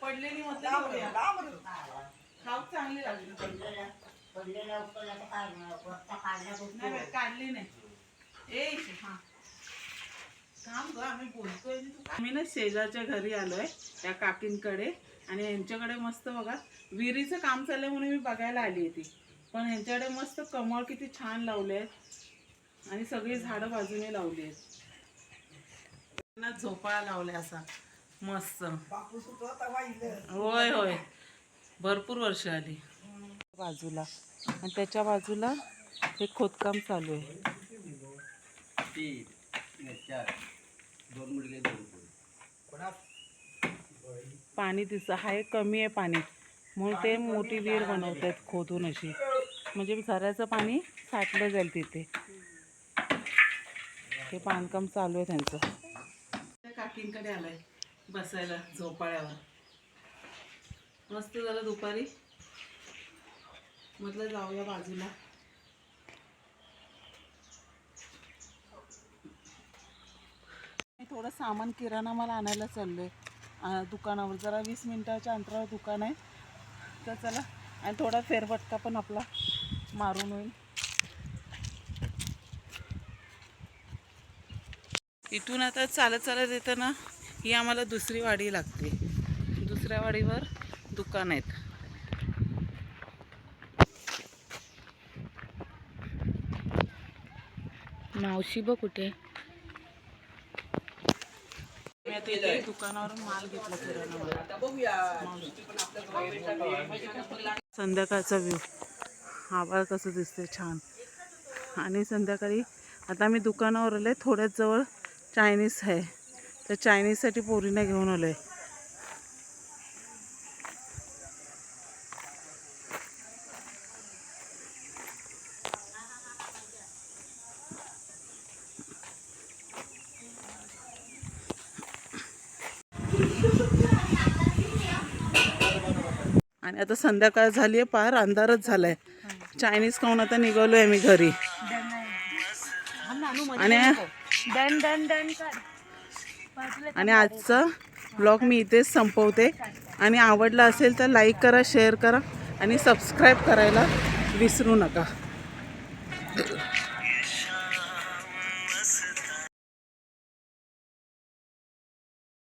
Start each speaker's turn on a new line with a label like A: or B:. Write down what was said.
A: पडलेली चांगली लागली काढली नाही ए हा ग आम्ही बोलतोय आम्ही ना शेजारच्या घरी आलोय त्या काकींकडे आणि यांच्याकडे मस्त बघा विहिरीचं काम चाललंय म्हणून मी बघायला आली होती पण यांच्याकडे मस्त कमळ किती छान लावले आहेत आणि सगळी झाडं बाजूने लावली आहेत. त्यांना झोपाळा लावल्या असा मस्त. होय होय. भरपूर वर्ष आली. बाजूला. आणि त्याच्या बाजूला हे खोदकाम चालू आहे. पाणी दिसत आहे कमी आहे पाणी. म्हणून ते मोठी विहीर बनवत आहेत खोदून अशी. म्हणजे घराचं पाणी साठलं जाईल तिथे. हे बांधकाम चालू आहे त्यांचं. काकींकडे आलंय बसायला झोपाळ्यावर. मस्त झालं दुपारी. म्हटलं जाऊया बाजूला. मी थोडं सामान किराणा मला आणायला चाललोय. आ, दुकानावर. जरा वीस मिनिटाच्या अंतरावर दुकान आहे. तर चला. आणि थोडा फेरफटका पण आपला मारून होईल. इथून आता चालत चालत येताना ही आम्हाला दुसरी वाडी लागते. दुसऱ्या वाडीवर दुकान आहेत.
B: मावशी बघ कुठे?
A: दुकानावरून माल घेतला किराणा संध्याकाळचा व्ह्यू आभाळ कसं दिसते छान. आणि संध्याकाळी आता मी दुकानावर आले थोड्याच जवळ चायनीज आहे. तर चायनीजसाठी पोरीने घेऊन आलोय. आणि आता संध्याकाळ झाली आहे पार अंधारच झालाय. चायनीज खाऊन आता निघालोय मी घरी. आणि
B: डन डन डन कर.
A: आणि आजचं ब्लॉग मी इथेच संपवते. आणि आवडला असेल तर लाईक करा शेअर करा आणि सबस्क्राईब करायला विसरू नका.